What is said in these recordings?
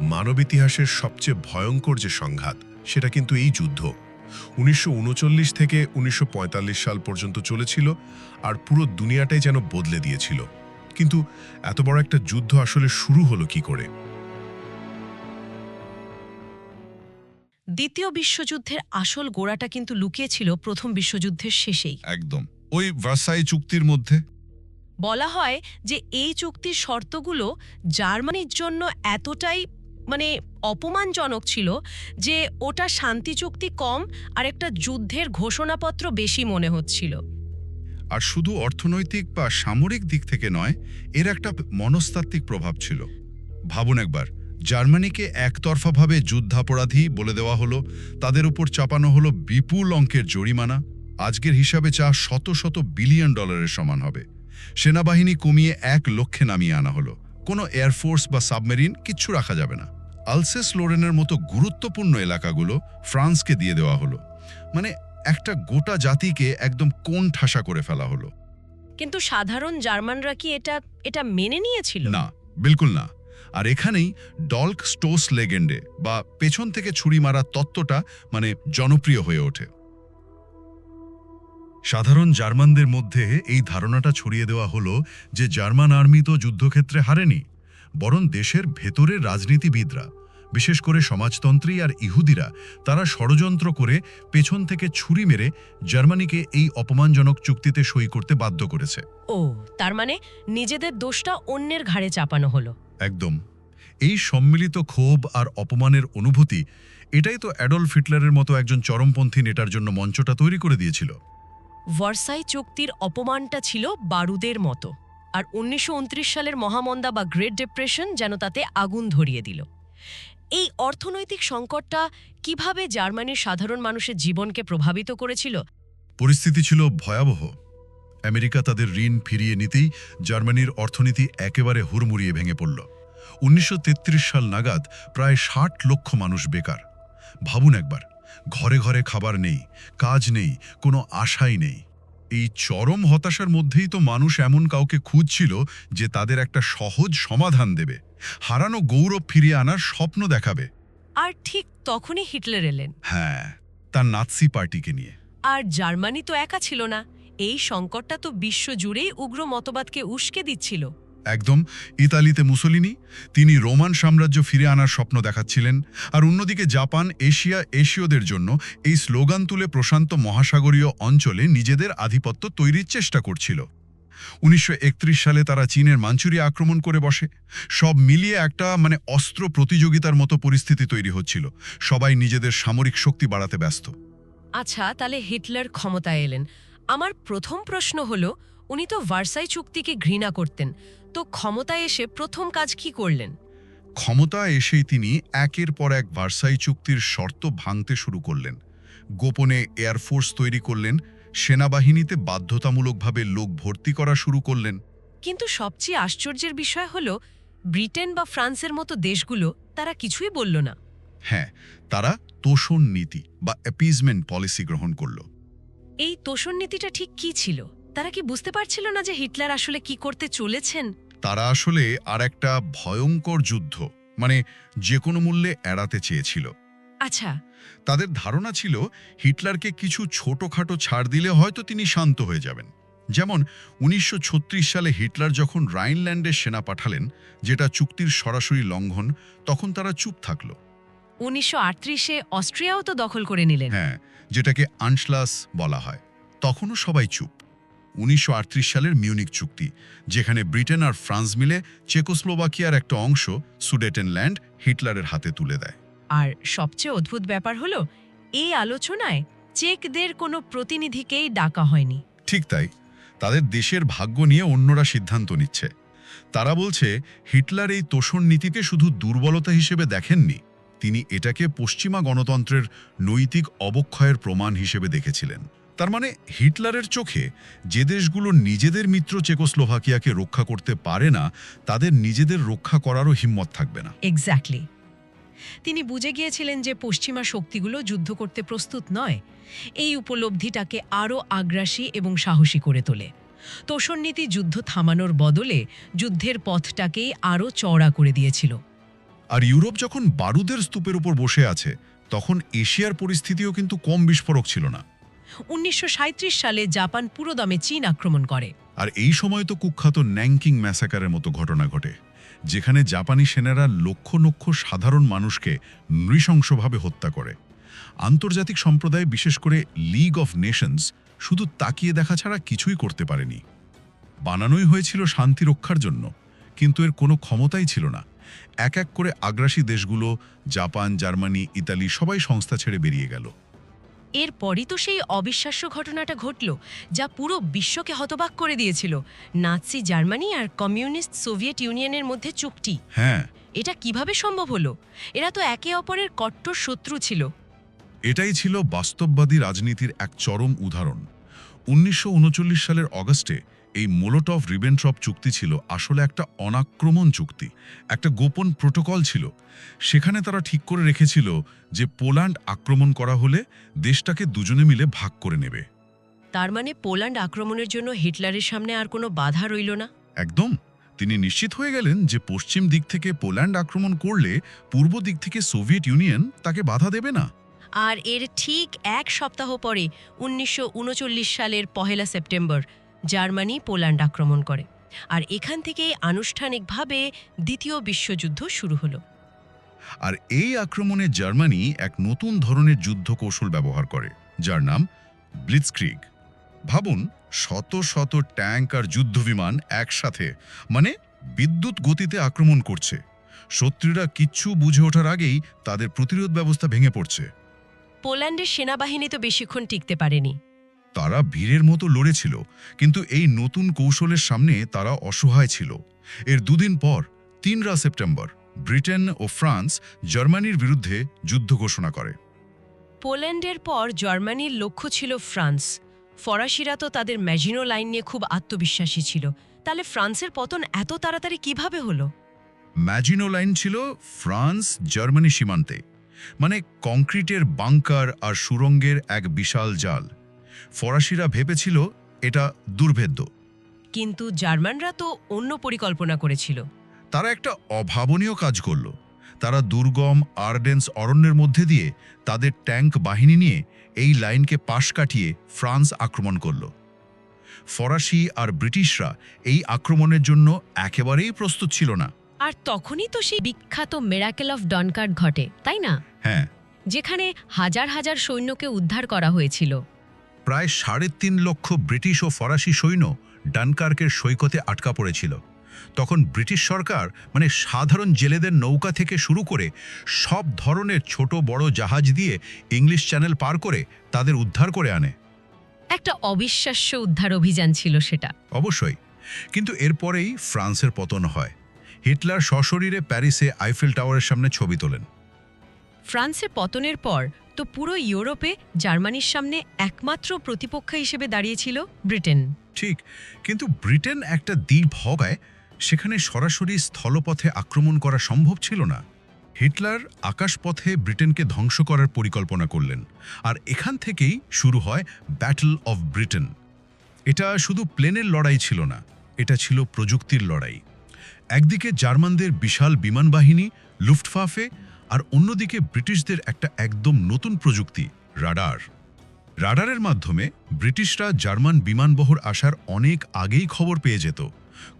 মানব ইতিহাসের সবচেয়ে ভয়ঙ্কর যে সংঘাত সেটা কিন্তু এই যুদ্ধ। উনিশশো উনচল্লিশ থেকে উনিশশো পঁয়তাল্লিশ সাল পর্যন্ত চলেছিল আর পুরো দুনিয়াটাই যেন বদলে দিয়েছিল। কিন্তু এত বড় একটা যুদ্ধ আসলে শুরু হলো কি করে? দ্বিতীয় বিশ্বযুদ্ধের আসল গোড়াটা কিন্তু লুকিয়েছিল প্রথম বিশ্বযুদ্ধের শেষেই। একদম। ওই ভার্সাই চুক্তির মধ্যে। বলা হয় যে এই চুক্তির শর্তগুলো জার্মানির জন্য এতটাই মানে অপমানজনক ছিল যে ওটা শান্তি চুক্তি কম আর একটা যুদ্ধের ঘোষণাপত্র বেশি মনে হচ্ছিল। আর শুধু অর্থনৈতিক বা সামরিক দিক থেকে নয়, এর একটা মনস্তাত্ত্বিক প্রভাব ছিল। ভাবুন একবার, জার্মানিকে একতরফাভাবে যুদ্ধাপরাধী বলে দেওয়া হলো, তাদের উপর চাপানো হলো বিপুল অঙ্কের জরিমানা, আজকের হিসাবে চা শত শত বিলিয়ন ডলারের সমান হবে। সেনাবাহিনী কমিয়ে এক লক্ষ্যে নামিয়ে আনা হলো। কোনো এয়ারফোর্স বা সাবমেরিন কিচ্ছু রাখা যাবে না। আলসেস লোরেনের মতো গুরুত্বপূর্ণ এলাকাগুলো ফ্রান্সকে দিয়ে দেওয়া হলো। মানে একটা গোটা জাতিকে একদম কোণ ঠাসা করে ফেলা হলো। কিন্তু সাধারণ জার্মানরা কি এটা এটা মেনে নিয়েছিল? না বিলকুল না। আর এখানেই ডল্ক স্টোস লেগেন্ডে বা পেছন থেকে ছুরি মারা তত্ত্বটা মানে জনপ্রিয় হয়ে ওঠে। সাধারণ জার্মানদের মধ্যে এই ধারণাটা ছড়িয়ে দেওয়া হলো যে জার্মান আর্মি তো যুদ্ধক্ষেত্রে হারেনি। বরং দেশের ভেতরের রাজনীতিবিদরা বিশেষ করে সমাজতন্ত্রী আর ইহুদিরা তারা ষড়যন্ত্র করে পেছন থেকে ছুরি মেরে জার্মানিকে এই অপমানজনক চুক্তিতে সই করতে বাধ্য করেছে। ও তার মানে নিজেদের দোষটা অন্যের ঘাড়ে চাপানো হলো। একদম। এই সম্মিলিত ক্ষোভ আর অপমানের অনুভূতি এটাই তো অ্যাডলফ হিটলারের মতো একজন চরমপন্থী নেটার জন্য মঞ্চটা তৈরি করে দিয়েছিল। ভার্সাই চুক্তির অপমানটা ছিল বারুদের মতো। আর উনিশশো উনত্রিশ সালের মহামন্দা বা গ্রেট ডিপ্রেশন যেন তাতে আগুন ধরিয়ে দিল। এই অর্থনৈতিক সংকটটা কীভাবে জার্মানির সাধারণ মানুষের জীবনকে প্রভাবিত করেছিল? পরিস্থিতি ছিল ভয়াবহ। আমেরিকা তাদের ঋণ ফিরিয়ে নিতেই জার্মানির অর্থনীতি একেবারে হুড়মুড়িয়ে ভেঙে পড়ল। উনিশশো তেত্রিশ সাল নাগাদ প্রায় ষাট লক্ষ মানুষ বেকার। ভাবুন একবার, ঘরে ঘরে খাবার নেই, কাজ নেই, কোনো আশাই নেই। এই চরম হতাশার মধ্যেই তো মানুষ এমন কাউকে খুঁজছিল যে তাদের একটা সহজ সমাধান দেবে। হারানো গৌরব ফিরিয়ে আনার স্বপ্ন দেখাবে। আর ঠিক তখনই হিটলার এলেন। হ্যাঁ তার নাৎসি পার্টিকে নিয়ে। আর জার্মানি তো একা ছিল না। এই সংকটটা তো বিশ্বজুড়েই উগ্র মতবাদকে উস্কে দিচ্ছিল। একদম ইতালিতে মুসোলিনি, তিনি রোমান সাম্রাজ্য ফিরে আনার স্বপ্ন দেখাচ্ছিলেন। আর অন্যদিকে জাপান, এশিয়া, এশীয়দের জন্য এই স্লোগান তুলে প্রশান্ত মহাসাগরীয় অঞ্চলে নিজেদের আধিপত্য তৈরির চেষ্টা করছিল। উনিশশো একত্রিশ সালে তারা চীনের মাঞ্চুরিয়া আক্রমণ করে বসে। সব মিলিয়ে একটা মানে অস্ত্র প্রতিযোগিতার মতো পরিস্থিতি তৈরি হচ্ছিল। সবাই নিজেদের সামরিক শক্তি বাড়াতে ব্যস্ত। আচ্ছা তাহলে হিটলার ক্ষমতায় এলেন। আমার প্রথম প্রশ্ন হলো উনি তো ভার্সাই চুক্তিকে ঘৃণা করতেন। তো ক্ষমতায় এসে প্রথম কাজ কি করলেন? ক্ষমতা এসেই তিনি একের পর এক ভার্সাই চুক্তির শর্ত ভাঙতে শুরু করলেন। গোপনে এয়ারফোর্স তৈরি করলেন সেনাবাহিনীতে বাধ্যতামূলকভাবে লোক ভর্তি করা শুরু করলেন। কিন্তু সবচেয়ে আশ্চর্যের বিষয় হল ব্রিটেন বা ফ্রান্সের মতো দেশগুলো তারা কিছুই বলল না। হ্যাঁ তারা তোষণ নীতি বা অ্যাপিজমেন্ট পলিসি গ্রহণ করল। এই তোষণ নীতিটা ঠিক কি ছিল? তারা কি বুঝতে পারছিল না যে হিটলার আসলে কি করতে চলেছেন? তারা আসলে আর একটা ভয়ঙ্কর যুদ্ধ মানে যে কোনো মূল্যে এড়াতে চেয়েছিল। আচ্ছা। তাদের ধারণা ছিল হিটলারকে কিছু ছোটখাটো ছাড় দিলে হয়তো তিনি শান্ত হয়ে যাবেন। যেমন উনিশশো ছত্রিশ সালে হিটলার যখন রাইনল্যান্ডে সেনা পাঠালেন যেটা চুক্তির সরাসরি লঙ্ঘন তখন তারা চুপ থাকল। উনিশশো আটত্রিশে অস্ট্রিয়াও তো দখল করে নিলেন। হ্যাঁ যেটাকে আনশলাস বলা হয়। তখনও সবাই চুপ। উনিশশো আটত্রিশ সালের মিউনিক চুক্তি যেখানে ব্রিটেন আর ফ্রান্স মিলে চেকোস্লোভাকিয়ার একটা অংশ সুডেটেনল্যান্ড হিটলারের হাতে তুলে দেয়। আর সবচেয়ে অদ্ভুত ব্যাপার হলো এই আলোচনায় চেকদের কোনো প্রতিনিধিকেই ডাকা হয়নি। ঠিক তাই তাদের দেশের ভাগ্য নিয়ে অন্যরা সিদ্ধান্ত নিচ্ছে। তারা বলছে হিটলার এই তোষণ নীতিকে শুধু দুর্বলতা হিসেবে দেখেননি তিনি এটাকে পশ্চিমা গণতন্ত্রের নৈতিক অবক্ষয়ের প্রমাণ হিসেবে দেখেছিলেন। তার মানে হিটলারের চোখে যে দেশগুলো নিজেদের মিত্র চেকোস্লোভাকিয়াকে রক্ষা করতে পারে না তাদের নিজেদের রক্ষা করারও হিম্মত থাকবে না। এক্স্যাক্টলি তিনি বুঝে গিয়েছিলেন যে পশ্চিমা শক্তিগুলো যুদ্ধ করতে প্রস্তুত নয়। এই উপলব্ধিটাকে আরও আগ্রাসী এবং সাহসী করে তোলে। তোষণ নীতি যুদ্ধ থামানোর বদলে যুদ্ধের পথটাকেই আরও চওড়া করে দিয়েছিল। আর ইউরোপ যখন বারুদের স্তূপের উপর বসে আছে তখন এশিয়ার পরিস্থিতিও কিন্তু কম বিস্ফোরক ছিল না। উনিশশো সাঁইত্রিশ সালে জাপান পুরোদমে চীন আক্রমণ করে। আর এই সময় তো কুখ্যাত ন্যাংকিং ম্যাসাকারের মতো ঘটনা ঘটে, যেখানে জাপানি সেনারা লক্ষ লক্ষ সাধারণ মানুষকে নৃশংসভাবে হত্যা করে। আন্তর্জাতিক সম্প্রদায়, বিশেষ করে লিগ অফ নেশনস শুধু তাকিয়ে দেখা ছাড়া কিছুই করতে পারেনি। বানানোই হয়েছিল শান্তি রক্ষার জন্য, কিন্তু এর কোনো ক্ষমতাই ছিল না। এক এক করে আগ্রাসী দেশগুলো, জাপান, জার্মানি, ইতালি সবাই সংস্থা ছেড়ে বেরিয়ে গেল। এরপরই তো সেই অবিশ্বাস্য ঘটনাটা ঘটল যা পুরো বিশ্বকে হতবাক করে দিয়েছিল। নাৎসি জার্মানি আর কমিউনিস্ট সোভিয়েত ইউনিয়নের মধ্যে চুক্তি। হ্যাঁ। এটা কীভাবে সম্ভব হলো? এরা তো একে অপরের কট্টর শত্রু ছিল। এটাই ছিল বাস্তববাদী রাজনীতির এক চরম উদাহরণ। উনিশশো উনচল্লিশ সালের অগস্টে এই মোলোটভ রিবেন্ট্রপ চুক্তি ছিল আসলে একটা অনাক্রমণ চুক্তি একটা গোপন প্রোটোকল ছিল। সেখানে তারা ঠিক করে রেখেছিল যে পোল্যান্ড আক্রমণ করা হলে দেশটাকে দুজনে মিলে ভাগ করে নেবে। তার মানে পোল্যান্ড আক্রমণের জন্য হিটলারের সামনে আর কোনো বাধা রইল না? একদম। তিনি নিশ্চিত হয়ে গেলেন যে পশ্চিম দিক থেকে পোল্যান্ড আক্রমণ করলে পূর্ব দিক থেকে সোভিয়েত ইউনিয়ন তাকে বাধা দেবে না। আর এর ঠিক এক সপ্তাহ পরে উনিশশো উনচল্লিশ সালের পহেলা সেপ্টেম্বর জার্মানি পোল্যান্ড আক্রমণ করে। আর এখান থেকেই আনুষ্ঠানিকভাবে দ্বিতীয় বিশ্বযুদ্ধ শুরু হলো। আর এই আক্রমণে জার্মানি এক নতুন ধরনের যুদ্ধ কৌশল ব্যবহার করে যার নাম ব্লিৎসক্রিগ ভাবুন শত শত ট্যাঙ্ক আর যুদ্ধবিমান একসাথে মানে বিদ্যুৎ গতিতে আক্রমণ করছে। শত্রুরা কিচ্ছু বুঝে ওঠার আগেই তাদের প্রতিরোধ ব্যবস্থা ভেঙে পড়ছে। পোল্যান্ডের সেনাবাহিনী তো বেশিক্ষণ টিকতে পারেনি। তারা ভিড়ের মতো লড়েছিল কিন্তু এই নতুন কৌশলের সামনে তারা অসহায় ছিল। এর দুদিন পর তিনরা সেপ্টেম্বর ব্রিটেন ও ফ্রান্স জার্মানির বিরুদ্ধে যুদ্ধ ঘোষণা করে। পোল্যান্ডের পর জার্মানির লক্ষ্য ছিল ফ্রান্স। ফরাসিরা তো তাদের ম্যাজিনো লাইন নিয়ে খুব আত্মবিশ্বাসী ছিল। তাহলে ফ্রান্সের পতন এত তাড়াতাড়ি কীভাবে হলো? ম্যাজিনো লাইন ছিল ফ্রান্স জার্মানি সীমান্তে। মানে কংক্রিটের বাংকার আর সুরঙ্গের এক বিশাল জাল। ফরাসিরা ভেবেছিল এটা দুর্ভেদ্য। কিন্তু জার্মানরা তো অন্য পরিকল্পনা করেছিল। তারা একটা অভাবনীয় কাজ করল। তারা দুর্গম আর্ডেন্স অরণ্যের মধ্যে দিয়ে তাদের ট্যাঙ্ক বাহিনী নিয়ে এই লাইনকে পাশ কাটিয়ে ফ্রান্স আক্রমণ করল। ফরাসি আর ব্রিটিশরা এই আক্রমণের জন্য একেবারেই প্রস্তুত ছিল না। আর তখনই তো সেই বিখ্যাত মেরাকেল অফ ডনকার্ড ঘটে তাই না? হ্যাঁ। যেখানে হাজার হাজার সৈন্যকে উদ্ধার করা হয়েছিল। প্রায় সাড়ে তিন লক্ষ ব্রিটিশ ও ফরাসি সৈন্য ডানকার্কের সৈকতে আটকা পড়েছিল। তখন ব্রিটিশ সরকার মানে সাধারণ জেলেদের নৌকা থেকে শুরু করে সব ধরনের ছোট বড় জাহাজ দিয়ে ইংলিশ চ্যানেল পার করে তাদের উদ্ধার করে আনে। একটা অবিশ্বাস্য উদ্ধার অভিযান ছিল সেটা। অবশ্যই। কিন্তু এরপরেই ফ্রান্সের পতন হয়। হিটলার সশরীরে প্যারিসে আইফেল টাওয়ারের সামনে ছবি তোলেন। ফ্রান্সের পতনের পর তো পুরো ইউরোপে জার্মানির সামনে একমাত্র প্রতিপক্ষ হিসেবে দাঁড়িয়েছিল ব্রিটেন। ঠিক, কিন্তু ব্রিটেন একটা দ্বীপ হওয়ায় সেখানে সরাসরি স্থলপথে আক্রমণ করা সম্ভব ছিল না। হিটলার আকাশপথে ব্রিটেনকে ধ্বংস করার পরিকল্পনা করলেন, আর এখান থেকেই শুরু হয় ব্যাটল অফ ব্রিটেন। এটা শুধু প্লেনের লড়াই ছিল না, এটা ছিল প্রযুক্তির লড়াই। একদিকে জার্মানদের বিশাল বিমান বাহিনী লুফটফাফে আর অন্যদিকে ব্রিটিশদের একটা একদম নতুন প্রযুক্তি রাডার। রাডারের মাধ্যমে ব্রিটিশরা জার্মান বিমানবহর আসার অনেক আগেই খবর পেয়ে যেত।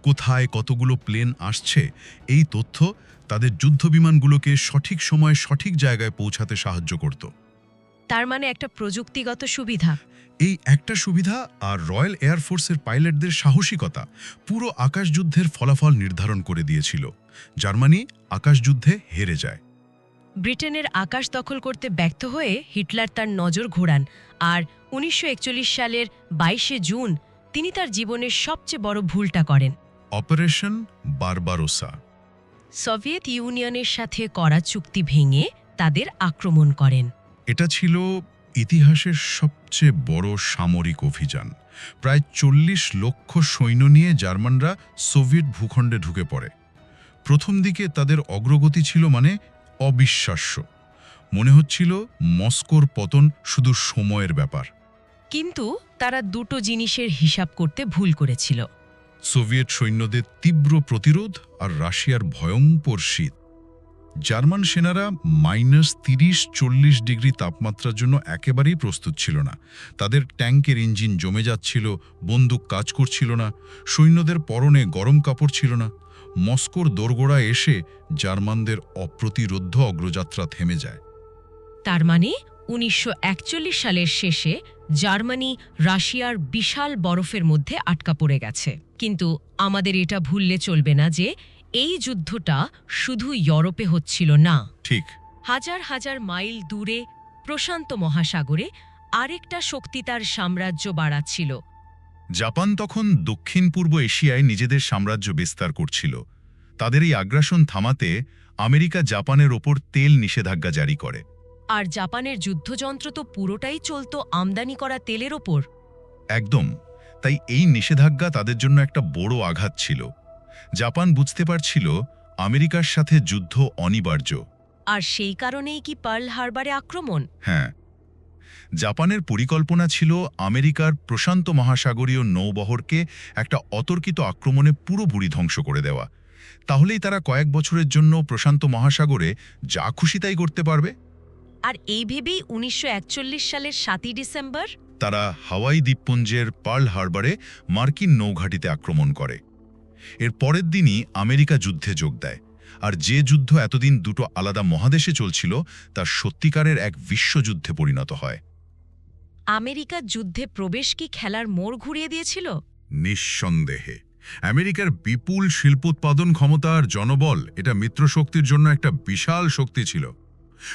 কোথায় কতগুলো প্লেন আসছে এই তথ্য তাদের যুদ্ধবিমানগুলোকে সঠিক সময়ে সঠিক জায়গায় পৌঁছাতে সাহায্য করত। তার মানে একটা প্রযুক্তিগত সুবিধা। এই একটা সুবিধা আর রয়্যাল এয়ারফোর্সের পাইলটদের সাহসিকতা পুরো আকাশযুদ্ধের ফলাফল নির্ধারণ করে দিয়েছিল। জার্মানি আকাশযুদ্ধে হেরে যায়। ব্রিটেনের আকাশ দখল করতে ব্যর্থ হয়ে হিটলার তার নজর ঘোরান। আর উনিশশো একচল্লিশ সালের বাইশে জুন তিনি তার জীবনের সবচেয়ে বড় ভুলটা করেন। Operation Barbarossa. সোভিয়েত ইউনিয়নের সাথে করা চুক্তি ভেঙে তাদের আক্রমণ করেন। এটা ছিল ইতিহাসের সবচেয়ে বড় সামরিক অভিযান। প্রায় চল্লিশ লক্ষ সৈন্য নিয়ে জার্মানরা সোভিয়েত ভূখণ্ডে ঢুকে পড়ে। প্রথম দিকে তাদের অগ্রগতি ছিল মানে অবিশ্বাস্য। মনে হচ্ছিল মস্কোর পতন শুধু সময়ের ব্যাপার। কিন্তু তারা দুটো জিনিসের হিসাব করতে ভুল করেছিল। সোভিয়েত সৈন্যদের তীব্র প্রতিরোধ আর রাশিয়ার ভয়ঙ্কর শীত। জার্মান সেনারা মাইনাস তিরিশ চল্লিশ ডিগ্রি তাপমাত্রার জন্য একেবারেই প্রস্তুত ছিল না। তাদের ট্যাঙ্কের ইঞ্জিন জমে যাচ্ছিল বন্দুক কাজ করছিল না সৈন্যদের পরনে গরম কাপড় ছিল না। মস্কোর দোরগোড়া এসে জার্মানদের অপ্রতিরোধ্য অগ্রযাত্রা থেমে যায়। তার মানে উনিশশো একচল্লিশ সালের শেষে জার্মানি রাশিয়ার বিশাল বরফের মধ্যে আটকা পড়ে গেছে। কিন্তু আমাদের এটা ভুললে চলবে না যে এই যুদ্ধটা শুধু ইউরোপে হচ্ছিল না। ঠিক। হাজার হাজার মাইল দূরে প্রশান্ত মহাসাগরে আরেকটা শক্তি তার সাম্রাজ্য বাড়াচ্ছিল জাপান তখন দক্ষিণ পূর্ব এশিয়ায় নিজেদের সাম্রাজ্য বিস্তার করছিল। তাদের এই আগ্রাসন থামাতে আমেরিকা জাপানের ওপর তেল নিষেধাজ্ঞা জারি করে। আর জাপানের যুদ্ধযন্ত্র তো পুরোটাই চলত আমদানি করা তেলের ওপর। একদম তাই এই নিষেধাজ্ঞা তাদের জন্য একটা বড় আঘাত ছিল। জাপান বুঝতে পারছিল আমেরিকার সাথে যুদ্ধ অনিবার্য। আর সেই কারণেই কি পার্ল হারবারে আক্রমণ? হ্যাঁ জাপানের পরিকল্পনা ছিল আমেরিকার প্রশান্ত মহাসাগরীয় নৌবহরকে একটা অতর্কিত আক্রমণে পুরোপুরি ধ্বংস করে দেওয়া। তাহলেই তারা কয়েক বছরের জন্য প্রশান্ত মহাসাগরে যা খুশি তাই করতে পারবে। আর এই ভেবেই উনিশশো একচল্লিশ সালের সাতই ডিসেম্বর তারা হাওয়াই দ্বীপপুঞ্জের পার্ল হারবারে মার্কিন নৌঘাটিতে আক্রমণ করে। এর পরের দিনই আমেরিকা যুদ্ধে যোগ দেয়। আর যে যুদ্ধ এতদিন দুটো আলাদা মহাদেশে চলছিল তা সত্যিকারের এক বিশ্বযুদ্ধে পরিণত হয়। আমেরিকা যুদ্ধে প্রবেশ কি খেলার মোড় ঘুরিয়ে দিয়েছিল? নিঃসন্দেহে। আমেরিকার বিপুল শিল্পোৎপাদন ক্ষমতা আর জনবল এটা মিত্রশক্তির জন্য একটা বিশাল শক্তি ছিল।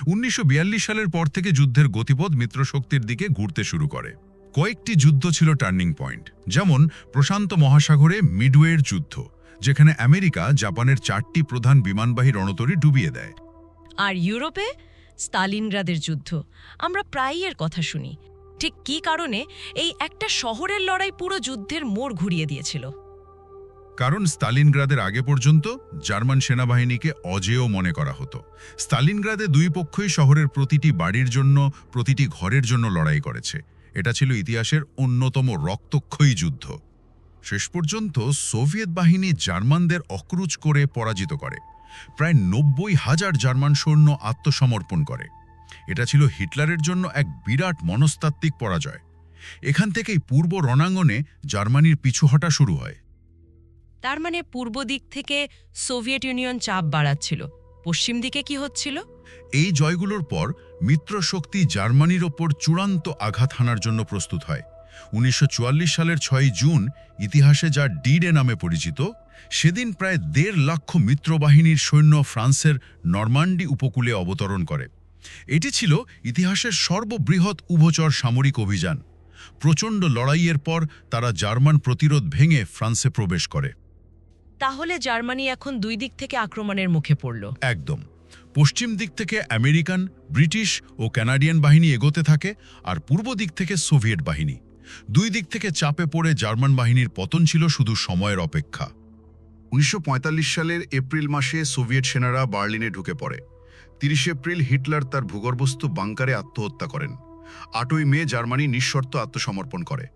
উনিশশো বিয়াল্লিশ সালের পর থেকে যুদ্ধের গতিপথ মিত্রশক্তির দিকে ঘুরতে শুরু করে। কয়েকটি যুদ্ধ ছিল টার্নিং পয়েন্ট যেমন প্রশান্ত মহাসাগরে মিডওয়ের যুদ্ধ। যেখানে আমেরিকা জাপানের চারটি প্রধান বিমানবাহী রণতরী ডুবিয়ে দেয়। আর ইউরোপে? স্তালিনগ্রাদের যুদ্ধ। আমরা প্রায়ই এর কথা শুনি। ঠিক কী কারণে এই একটা শহরের লড়াই পুরো যুদ্ধের মোড় ঘুরিয়ে দিয়েছিল? কারণ স্তালিনগ্রাদের আগে পর্যন্ত জার্মান সেনাবাহিনীকে অজেয় মনে করা হতো। স্তালিনগ্রাদে দুই পক্ষই শহরের প্রতিটি বাড়ির জন্য প্রতিটি ঘরের জন্য লড়াই করেছে। এটা ছিল ইতিহাসের অন্যতম রক্তক্ষয়ী যুদ্ধ। শেষ পর্যন্ত সোভিয়েত বাহিনী জার্মানদের অক্রুচ করে পরাজিত করে। প্রায় নব্বই হাজার জার্মান সৈন্য আত্মসমর্পণ করে। এটা ছিল হিটলারের জন্য এক বিরাট মনস্তাত্ত্বিক পরাজয়। এখান থেকেই পূর্ব রণাঙ্গনে জার্মানির পিছু হটা শুরু হয়। তার মানে পূর্ব দিক থেকে সোভিয়েত ইউনিয়ন চাপ বাড়াচ্ছিল। পশ্চিম দিকে কি হচ্ছিল? এই জয়গুলোর পর মিত্রশক্তি জার্মানির ওপর চূড়ান্ত আঘাত হানার জন্য প্রস্তুত হয়। উনিশশো চুয়াল্লিশ সালের ছয় জুন ইতিহাসে যা ডিডে নামে পরিচিত সেদিন প্রায় দেড় লক্ষ মিত্রবাহিনীর সৈন্য ফ্রান্সের নরমান্ডি উপকূলে অবতরণ করে। এটি ছিল ইতিহাসের সর্ববৃহৎ উভচর সামরিক অভিযান। প্রচণ্ড লড়াইয়ের পর তারা জার্মান প্রতিরোধ ভেঙে ফ্রান্সে প্রবেশ করে। তাহলে জার্মানি এখন দুই দিক থেকে আক্রমণের মুখে পড়ল। একদম। পশ্চিম দিক থেকে আমেরিকান ব্রিটিশ ও কানাডিয়ান বাহিনী এগোতে থাকে আর পূর্ব দিক থেকে সোভিয়েত বাহিনী। দুই দিক থেকে চাপে পড়ে জার্মান বাহিনীর পতন ছিল শুধু সময়ের অপেক্ষা। উনিশশো পঁয়তাল্লিশ সালের এপ্রিল মাসে সোভিয়েত সেনারা বার্লিনে ঢুকে পড়ে। তিরিশ এপ্রিল হিটলার তার ভূগর্ভস্থ বাংকারে আত্মহত্যা করেন। আটই মে জার্মানি নিঃশর্ত আত্মসমর্পণ করে।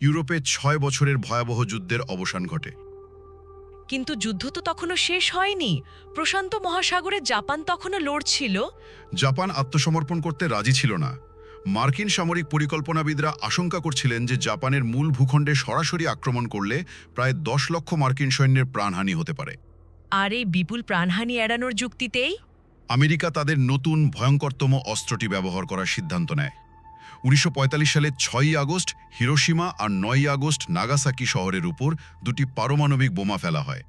ইউরোপে ছয় বছরের ভয়াবহ যুদ্ধের অবসান ঘটে। কিন্তু যুদ্ধ তো তখনও শেষ হয়নি। প্রশান্ত মহাসাগরে জাপান তখনও লড়ছিল? জাপান আত্মসমর্পণ করতে রাজি ছিল না। মার্কিন সামরিক পরিকল্পনাবিদরা আশঙ্কা করছিলেন যে জাপানের মূল ভূখণ্ডে সরাসরি আক্রমণ করলে প্রায় দশ লক্ষ মার্কিন সৈন্যের প্রাণহানি হতে পারে। আর এই বিপুল প্রাণহানি এড়ানোর যুক্তিতেই? আমেরিকা তাদের নতুন ভয়ঙ্করতম অস্ত্রটি ব্যবহার করার সিদ্ধান্ত নেয়। উনিশশো সালে ছয়ই আগস্ট হিরোশিমা আর নয়ই আগস্ট নাগাসাকি শহরের উপর দুটি পারমাণবিক বোমা ফেলা হয়।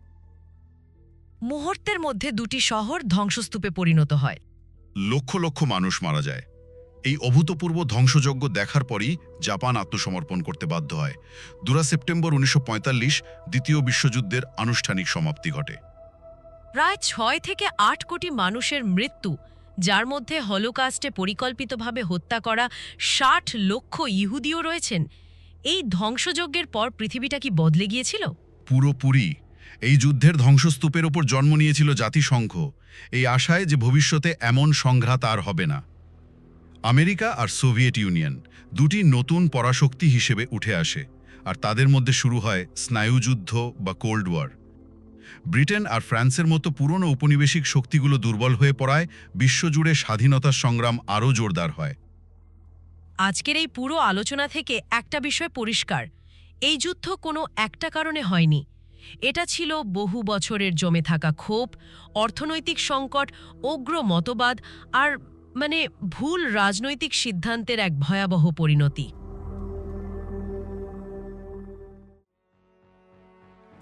মুহূর্তের মধ্যে দুটি শহর ধ্বংসস্তূপে পরিণত হয়। লক্ষ লক্ষ মানুষ মারা যায়। এই অভূতপূর্ব ধ্বংসযজ্ঞ দেখার পরই জাপান আত্মসমর্পণ করতে বাধ্য হয়। দুরা সেপ্টেম্বর উনিশশো পঁয়তাল্লিশ দ্বিতীয় বিশ্বযুদ্ধের আনুষ্ঠানিক সমাপ্তি ঘটে। প্রায় ছয় থেকে আট কোটি মানুষের মৃত্যু যার মধ্যে হলোকাস্টে পরিকল্পিতভাবে হত্যা করা ষাট লক্ষ ইহুদিও রয়েছেন। এই ধ্বংসযজ্ঞের পর পৃথিবীটা কি বদলে গিয়েছিল? পুরোপুরি। এই যুদ্ধের ধ্বংসস্তূপের ওপর জন্ম নিয়েছিল জাতিসংঘ। এই আশায় যে ভবিষ্যতে এমন সংঘাত আর হবে না। আমেরিকা আর সোভিয়েত ইউনিয়ন দুটি নতুন পরাশক্তি হিসেবে উঠে আসে, আর তাদের মধ্যে শুরু হয় স্নায়ুযুদ্ধ বা কোল্ড ওয়ার। ব্রিটেন আর ফ্রান্সের মতো পুরনো উপনিবেশিক শক্তিগুলো দুর্বল হয়ে পড়ায় বিশ্বজুড়ে স্বাধীনতার সংগ্রাম আরও জোরদার হয়। আজকের এই পুরো আলোচনা থেকে একটা বিষয় পরিষ্কার, এই যুদ্ধ কোনো একটা কারণে হয়নি। এটা ছিল বহু বছরের জমে থাকা ক্ষোভ, অর্থনৈতিক সংকট অগ্র মতবাদ আর মানে ভুল রাজনৈতিক সিদ্ধান্তের এক ভয়াবহ পরিণতি।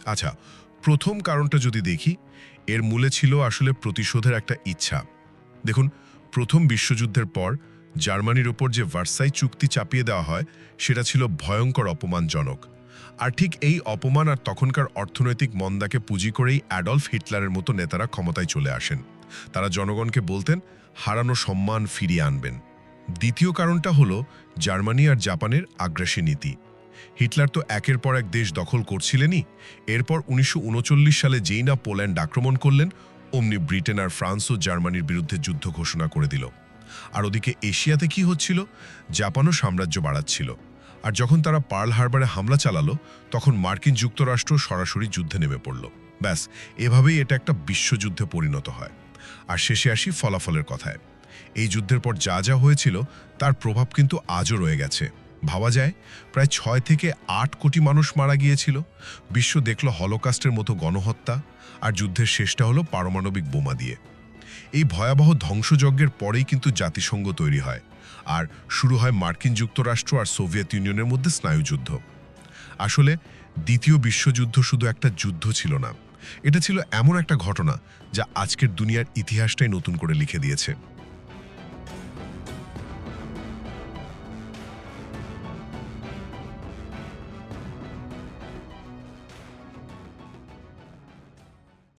আচ্ছা প্রথম কারণটা যদি দেখি, এর মূলে ছিল আসলে প্রতিশোধের একটা ইচ্ছা। দেখুন, প্রথম বিশ্বযুদ্ধের পর জার্মানির ওপর যে ভার্সাই চুক্তি চাপিয়ে দেওয়া হয়, সেটা ছিল ভয়ঙ্কর অপমানজনক। আর ঠিক এই অপমান আর তখনকার অর্থনৈতিক মন্দাকে পুঁজি করেই অ্যাডলফ হিটলারের মতো নেতারা ক্ষমতায় চলে আসেন। তারা জনগণকে বলতেন, হারানো সম্মান ফিরিয়ে আনবেন। দ্বিতীয় কারণটা হলো জার্মানি আর জাপানের আগ্রাসী নীতি। হিটলার তো একের পর এক দেশ দখল করছিলেনই। এরপর উনিশশো উনচল্লিশ সালে যেই না পোল্যান্ড আক্রমণ করলেন, অমনি ব্রিটেন আর ফ্রান্স ও জার্মানির বিরুদ্ধে যুদ্ধ ঘোষণা করে দিল। আর ওদিকে এশিয়াতে কি হচ্ছিল? জাপানও সাম্রাজ্য বাড়াচ্ছিল। আর যখন তারা পার্ল হারবারে হামলা চালালো, তখন মার্কিন যুক্তরাষ্ট্র সরাসরি যুদ্ধে নেমে পড়ল। ব্যাস, এভাবেই এটা একটা বিশ্বযুদ্ধে পরিণত হয়। আর শেষে আসি ফলাফলের কথায়। এই যুদ্ধের পর যা যা হয়েছিল, তার প্রভাব কিন্তু আজও রয়ে গেছে। ভাবা যায়, প্রায় ছয় থেকে আট কোটি মানুষ মারা গিয়েছিল। বিশ্ব দেখল হলোকাস্টের মতো গণহত্যা, আর যুদ্ধের শেষটা হলো পারমাণবিক বোমা দিয়ে। এই ভয়াবহ ধ্বংসযজ্ঞের পরেই কিন্তু জাতিসংঘ তৈরি হয়, আর শুরু হয় মার্কিন যুক্তরাষ্ট্র আর সোভিয়েত ইউনিয়নের মধ্যে স্নায়ুযুদ্ধ। আসলে দ্বিতীয় বিশ্বযুদ্ধ শুধু একটা যুদ্ধ ছিল না এটা ছিল এমন একটা ঘটনা যা আজকের দুনিয়ার ইতিহাসটাই নতুন করে লিখে দিয়েছে।